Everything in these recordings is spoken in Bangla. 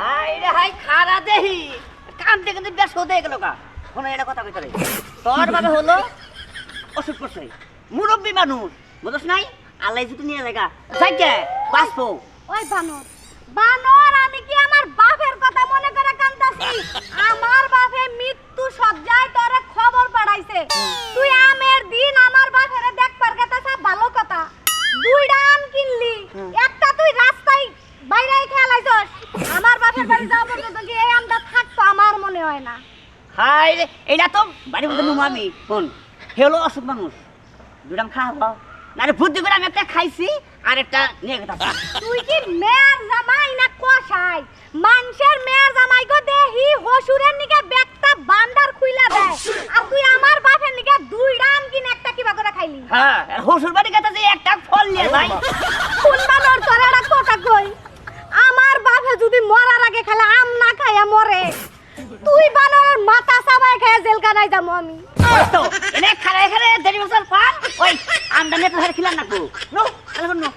হাই রে হাই খারা দেহি। কান্দতে কিন্তু বেশ হতে গেল কা কোনো এটা কথা কইতে তোর ভাবে হলো অসুখ করছে। মুরব্বী মানুষ, বুঝছ নাই? আল্লাহ যদি নিয়ে লাগা। যাইকে বাঁচবো। ওই বানর বানর, আমি কি আমার বাপের কথা মনে করে কান্দাছি? আমার বাপে মৃত্যু সজ্জায় তোরে খবর পাঠাইছে। বাপের বাড়ি যাওয়া পর্যন্ত কি এই আমটা থাকতো আমার মনে হয় না। হাই রে এটা তো বাড়ি মধ্যে নুমো আমি শোন হে অসুখ মানুষ। দুটাম খাওয়া না বুদ্ধি করে আমি একটা খাইছি আর একটা নিয়ে গেছি তুই কি মেয়ের জামাই না কষাই মানুষের মেয়ের জামাই গো দেহি হসুরের নিকে ব্যাগটা বান্দার খুইলা দেয়। আর তুই আমার বাপের নিকে দুই রাম কিনে একটা কিবা করে খাইলি। হ্যাঁ হসুর বাড়ি গেছে যে একটা ফল নিয়ে ভাই কোন বানর তোর একটা কথা কই আমার বাপে যদি মরার আগে খালে আম না খাইয়া মরে। তুই বানরের মাথা সাবাই খাইয়া জেলখানায় যাব আমি। তো এনে খারে খারে দেড় বছর পান ওই আমদানি তো হারে খিলান না গো। নো আলো নো।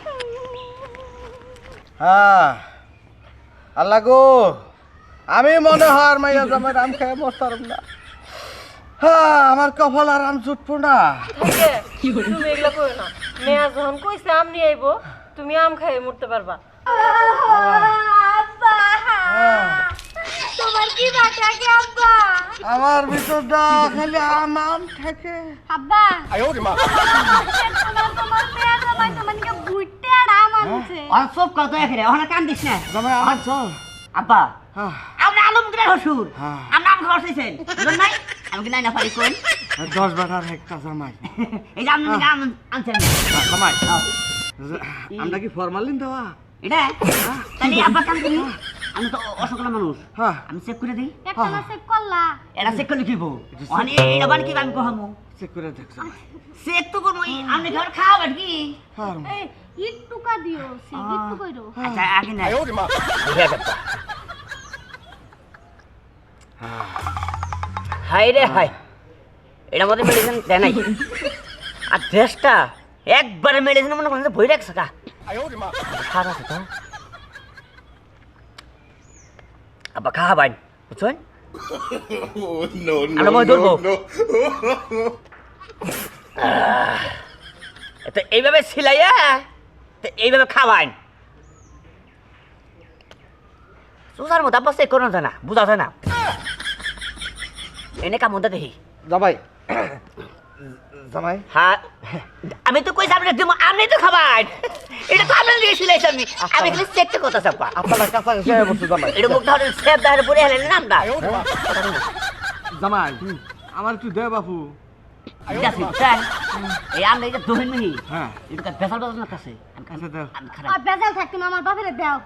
হ্যাঁ আল্লাহ গো আমি মনে হয় আর মাইয়া জামাই রাম খেয়ে মরতাম না। হ্যাঁ আমার কপাল আর আম জুটবো না। তুমি এগুলা করো না। মেয়া যখন কইছে আম নিয়ে আইবো তুমি আম খাইয়ে মরতে পারবা আব্বা তোমার কি বাটা কি আব্বা আমার ভিতরটা খালি আম আম থাকে। আব্বা। আর সব কত এখানে ওখানে কান দিস না আমার চল। আব্বা হ্যাঁ, আমরা আলমগীরের হসুর হ্যাঁ। আমরা আম চাইছেন নাই? আমি কি নাই না পারি কোন দশ বাটার একটা জামাই। এই যে আপনার আম আনছেন। হ্যাঁ, জামাই। হ্যাঁ। আমরা কি ফরমালিন দেওয়া? এটা? তাহলে আব্বা কাম করি আমি তো অসুখ মানুষ। হ্যাঁ। আমি চেক করে দিই। একটা চেক করলা। এটা চেক করলে কি বউ ওখানে এবার কি আমি কহামু চেক করে দেখ চেক তো আপনি ঘর খাওয়াবেন কি হ্যাঁ এই দিও একটু কইরো। আচ্ছা আগে না হাই রে হাই এটা মধ্যে মেডিসিন দেয় নাই। আর ড্রেসটা একবারে মেডিসিন মনে করেন ভয় রাখছে কা খারাপ আছে তো। আব্বা খাওয়া বাইন বুঝছেন আমরা মই ধরবো তো এইভাবে সিলাইয়া তো এইভাবে খাওয়াইন সুসার মতো আব্বা সে কোনো যায় না বুঝা যায় না এনে কামড় দেখি জামাই জামাই? হ্যাঁ। আমি তো কইছি আপনি দিমু আপনি তো খাবার এটা তো আপনি দিয়ে সিলাইছি আমি আমি খালি কথা চাপা আপনারা বসছে জামাই। এটা মুখ ধরে সেব ধরে পড়ে হেলেন নামটা জামাই আমার একটু দে বাপু। এই আমরা এটা দোহেন মিহি হ্যাঁ। এটা তো বেসাল বেসাল না কাছে আমি আচ্ছা দাও। আমি খারাপ আর বেজাল থাকতে আমার বাপের দাও।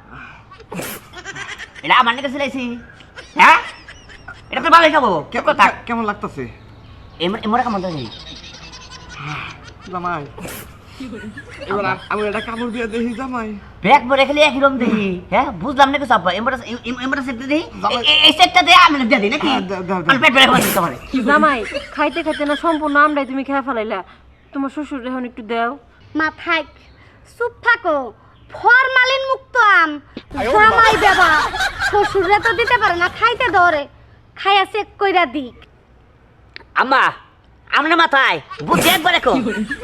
এটা আমার নাকি সিলাইছি হ্যাঁ? এটা তো ভালোই খাব। কেমন কথা লাগতেছে এমরা জামাই। এবার আমি এটা দিয়ে দেখি জামাই। ব্যাগ ভরে খেলে একই রকম দেখি। হ্যাঁ বুঝলাম নাকি সব এমরা এমরা সেটটা দেখি। এই- এই- এই সেটটা দিয়ে আমি দিয়ে দিই নাকি দাও, দাও, দাও। আমি পেট ভরে খাওয়া পারে। জামাই খাইতে খাইতে না সম্পূর্ণ আমরাই তুমি খেয়ে ফেলাইলা। তোমার শ্বশুর এখন একটু দেও। মা থাক। চুপ থাকো। ফরমালিন মুক্ত আম। জামাই দেবা শ্বশুরে তো দিতে পারে না খাইতে ধরে খাইয়া চেক কইরা দিক। আম্মা আপনার মাথায়। বুদ্ধি একবার রেখো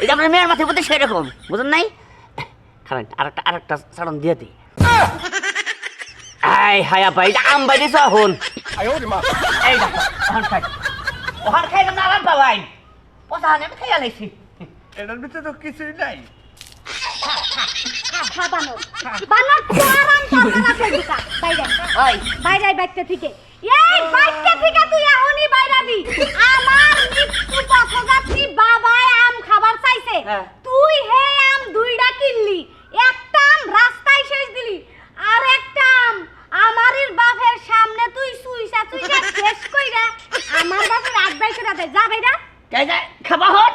এই যে আপনার মেয়ের মাথায় বুদ্ধি সেরকম। বুঝলেন নাই? খাবেন আরেকটা আরেকটা সাড়ন দিয়ে দিই। আই আপা এটা আম বাইরে হন। এই ওখান খাই। ওখান খাই না আরাম পাবাই পচা হানে আমি খাইয়া লাইছি। এটার ভিতরে তো কিছুই নাই। বানর বানর তো আরাম করতে না ফেলুকা বাইরে ওই বাইরে বাইতে থেকে। এই বাইতে থেকে তুই এখনই বাইরাবি আমার মৃত্যু পথযাত্রী বাবাই আম খাবার চাইছে হ্যাঁ। তুই হে আম দুইটা কিনলি একটা আম রাস্তায় শেষ দিলি আর একটা আম আমারের বাপের সামনে তুই সুইসা সুইসা শেষ কইরা আমার বাপের আড্ডাই করে দে যা বাইরা যাই যাই খাবা হন।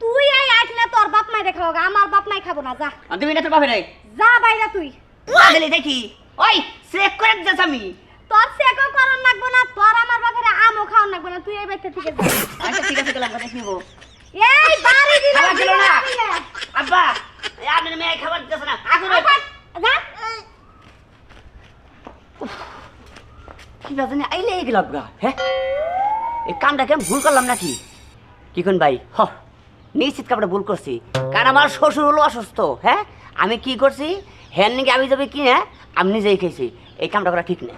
তুই এই আইটলে তোর বাপ মাই দেখাও আমার বাপ মাই খাব না যা। আর তুমি এটা তো পাবে নাই যা বাইরা তুই। পাগলি দেখি। ওই চেক করে যাস আমি। তোর সেকও করন লাগবো না তোর আমার বাপের আমও খাওয়ান লাগবো না তুই এই বাইতে থেকে যা। আচ্ছা ঠিক আছে গেলাম কথা নিবো। এই বাড়ি দিলে খাবার না। আব্বা আপনার মেয়ে খাবার দিতেছে না। আসুন যা। কি জানি আইলে গেলাম গা হ্যাঁ? এই কামটা কেমন ভুল করলাম নাকি? কি কোন ভাই? হ, নিশ্চিত কামটা ভুল করছি। কারণ আমার শ্বশুর হলো অসুস্থ হ্যাঁ? আমি কি করছি? হ্যান্ডিকে নাকি আমি যাবে কি হ্যাঁ আমি নিজেই খেয়েছি। এই কামটা করা ঠিক না।